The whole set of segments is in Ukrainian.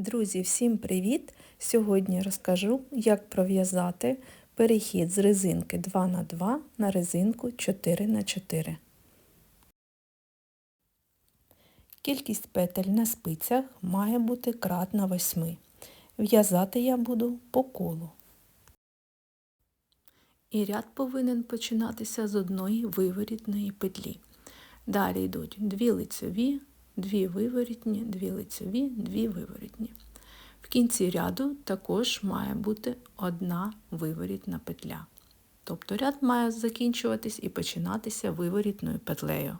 Друзі, всім привіт! Сьогодні розкажу, як пров'язати перехід з резинки 2х2 на резинку 4х4. Кількість петель на спицях має бути кратна 8. В'язати я буду по колу. І ряд повинен починатися з одної виворітної петлі. Далі йдуть 2 лицеві. Дві виворітні, дві лицеві, дві виворітні. В кінці ряду також має бути одна виворітна петля. Тобто ряд має закінчуватись і починатися виворітною петлею.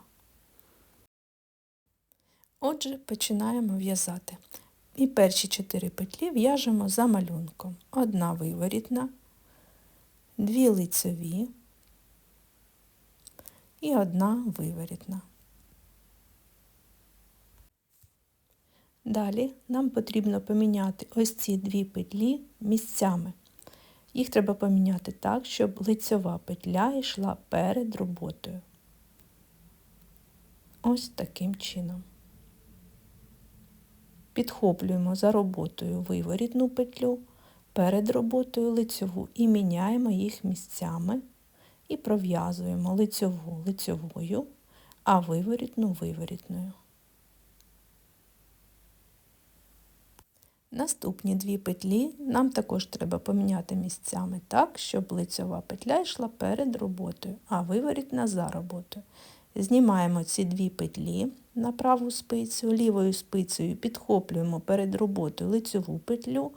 Отже, починаємо в'язати. І перші 4 петлі в'яжемо за малюнком. Одна виворітна, дві лицеві і одна виворітна. Далі нам потрібно поміняти ось ці дві петлі місцями. Їх треба поміняти так, щоб лицьова петля йшла перед роботою. Ось таким чином. Підхоплюємо за роботою виворітну петлю, перед роботою лицьову і міняємо їх місцями і пров'язуємо лицьову лицьовою, а виворітну виворітною. Наступні дві петлі нам також треба поміняти місцями так, щоб лицьова петля йшла перед роботою, а виворітна за роботою. Знімаємо ці дві петлі на праву спицю, лівою спицею підхоплюємо перед роботою лицьову петлю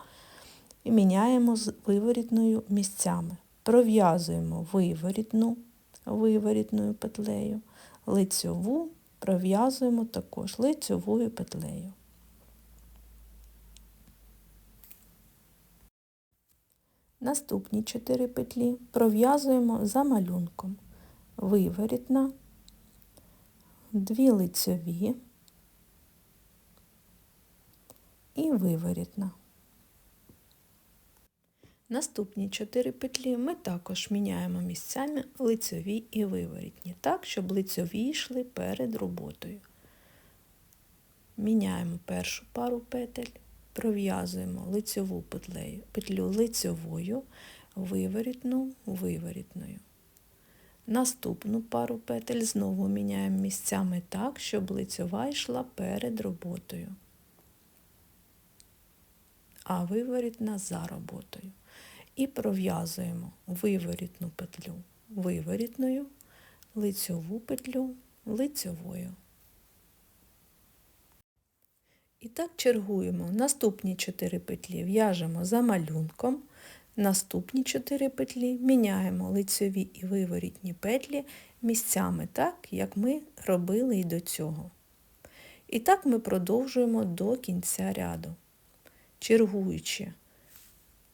і міняємо з виворітною місцями. Пров'язуємо виворітну виворітною петлею, лицьову пров'язуємо також лицьовою петлею. Наступні 4 петлі пров'язуємо за малюнком. Виворітна, дві лицьові і виворітна. Наступні 4 петлі ми також міняємо місцями лицьові і виворітні, так, щоб лицьові йшли перед роботою. Міняємо першу пару петель пров'язуємо лицьову петлею, петлю лицьовою, виворітну виворітною. Наступну пару петель знову міняємо місцями так, щоб лицьова йшла перед роботою, а виворітна за роботою. І пров'язуємо виворітну петлю виворітною, лицьову петлю лицьовою. І так чергуємо. Наступні 4 петлі в'яжемо за малюнком. Наступні 4 петлі міняємо лицеві і виворітні петлі місцями так, як ми робили і до цього. І так ми продовжуємо до кінця ряду. Чергуючи,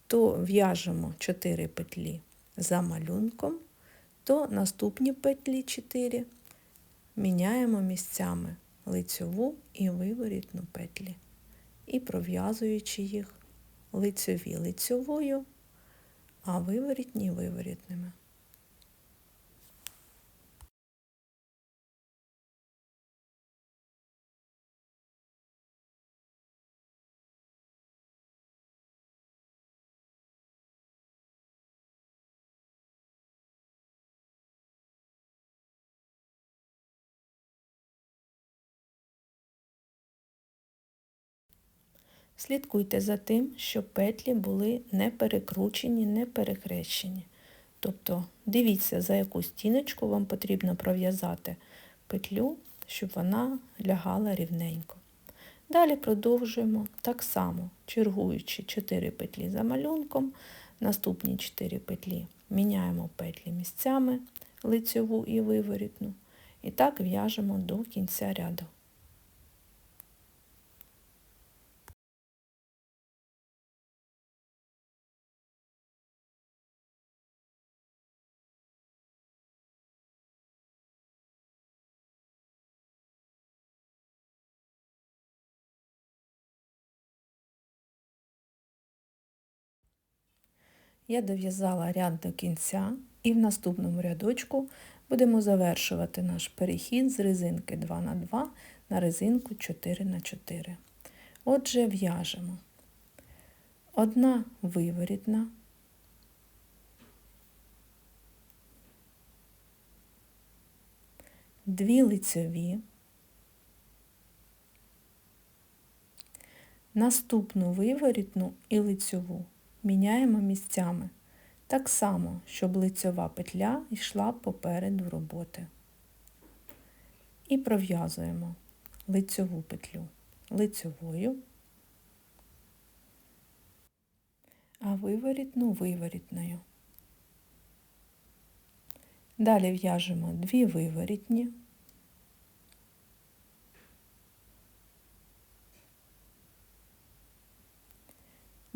то в'яжемо 4 петлі за малюнком, то наступні петлі 4 міняємо місцями лицьову і виворітну петлі. І пров'язуючи їх лицьові лицьовою, а виворітні виворітними. Слідкуйте за тим, щоб петлі були не перекручені, не перехрещені. Тобто дивіться, за яку стіночку вам потрібно пров'язати петлю, щоб вона лягала рівненько. Далі продовжуємо так само, чергуючи 4 петлі за малюнком, наступні 4 петлі міняємо петлі місцями лицьову і виворітну. І так в'яжемо до кінця ряду. Я дов'язала ряд до кінця і в наступному рядочку будемо завершувати наш перехід з резинки 2х2 на резинку 4х4. Отже, в'яжемо. Одна виворітна, дві лицьові, наступну виворітну і лицьову міняємо місцями. Так само, щоб лицьова петля йшла попереду роботи. І пров'язуємо лицьову петлю лицьовою, а виворітну виворітною. Далі в'яжемо дві виворітні,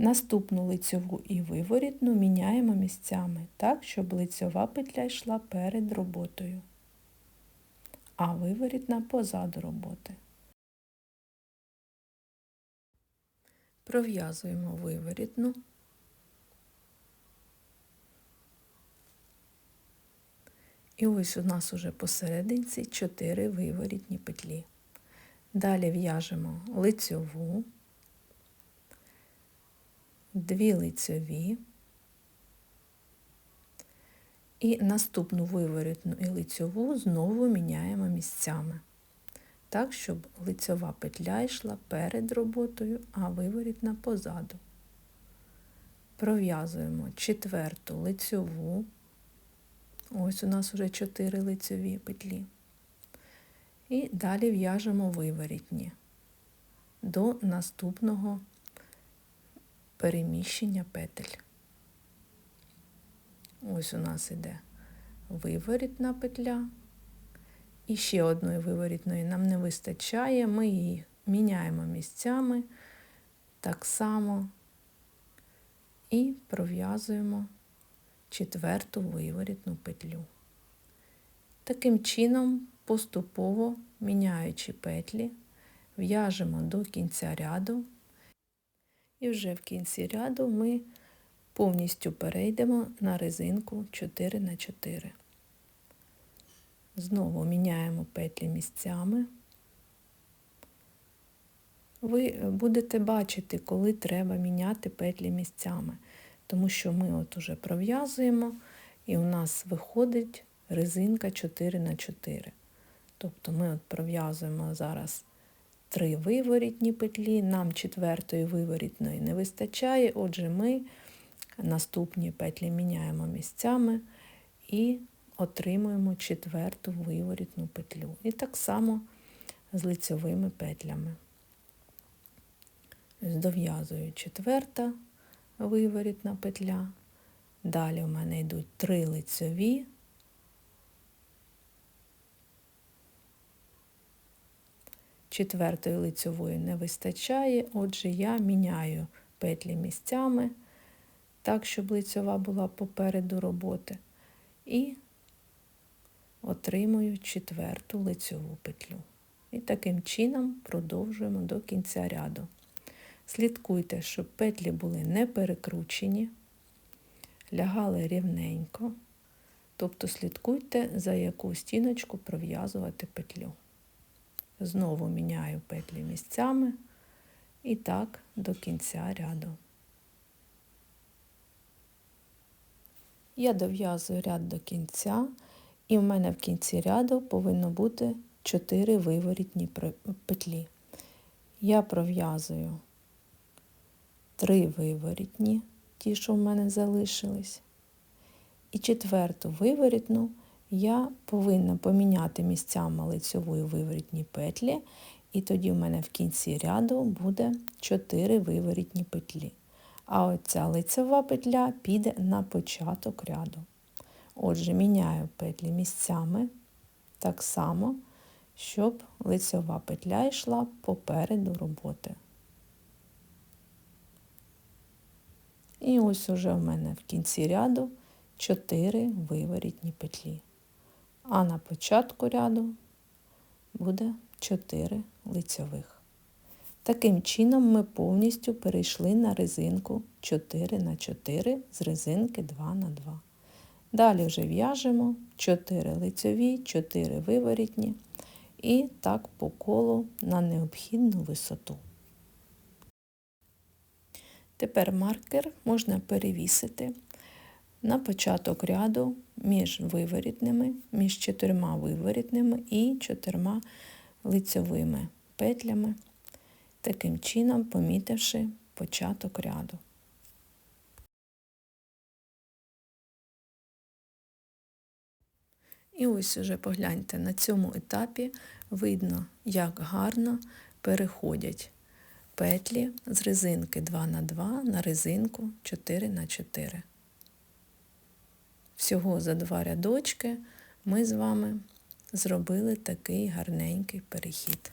Наступну лицьову і виворітну міняємо місцями так, щоб лицьова петля йшла перед роботою, а виворітна позаду роботи. Пров'язуємо виворітну. І ось у нас уже посерединці 4 виворітні петлі. Далі в'яжемо лицьову, дві лицьові і наступну виворітну і лицьову знову міняємо місцями так, щоб лицьова петля йшла перед роботою, а виворітна позаду. Пров'язуємо четверту лицьову. Ось у нас вже 4 лицьові петлі. І далі в'яжемо виворітні до наступного переміщення петель. Ось у нас іде виворітна петля. І ще одної виворітної нам не вистачає, ми її міняємо місцями так само і пров'язуємо четверту виворітну петлю. Таким чином, поступово міняючи петлі, в'яжемо до кінця ряду, і вже в кінці ряду ми повністю перейдемо на резинку 4 на 4 Знову міняємо петлі місцями. Ви будете бачити, коли треба міняти петлі місцями, тому що ми от уже пров'язуємо, і у нас виходить резинка 4 на 4 Тобто ми от пров'язуємо зараз три виворітні петлі, нам четвертої виворітної не вистачає, отже, ми наступні петлі міняємо місцями і отримуємо четверту виворітну петлю. І так само з лицьовими петлями. Дов'язую четверта виворітна петля. Далі у мене йдуть три лицьові. Четвертої лицьової не вистачає, отже, я міняю петлі місцями, так, щоб лицьова була попереду роботи. І отримую четверту лицьову петлю. І таким чином продовжуємо до кінця ряду. Слідкуйте, щоб петлі були не перекручені, лягали рівненько, тобто слідкуйте, за яку стіночку пров'язувати петлю. Знову міняю петлі місцями і так до кінця ряду. Я дов'язую ряд до кінця. І в мене в кінці ряду повинно бути 4 виворітні петлі. Я пров'язую 3 виворітні, ті, що в мене залишились. І четверту виворітну я повинна поміняти місцями лицьової виворітні петлі, і тоді в мене в кінці ряду буде 4 виворітні петлі. А оця лицева петля піде на початок ряду. Отже, міняю петлі місцями так само, щоб лицьова петля йшла попереду роботи. І ось уже в мене в кінці ряду 4 виворітні петлі. А на початку ряду буде 4 лицьових. Таким чином ми повністю перейшли на резинку 4 на 4 з резинки 2 на 2 Далі вже в'яжемо 4 лицьові, 4 виворітні і так по колу на необхідну висоту. Тепер маркер можна перевісити на початок ряду між виворітними, між чотирма виворітними і чотирма лицьовими петлями, таким чином помітивши початок ряду. І ось уже погляньте, на цьому етапі видно, як гарно переходять петлі з резинки 2 на 2 на резинку 4 на 4 Всього за два рядочки ми з вами зробили такий гарненький перехід.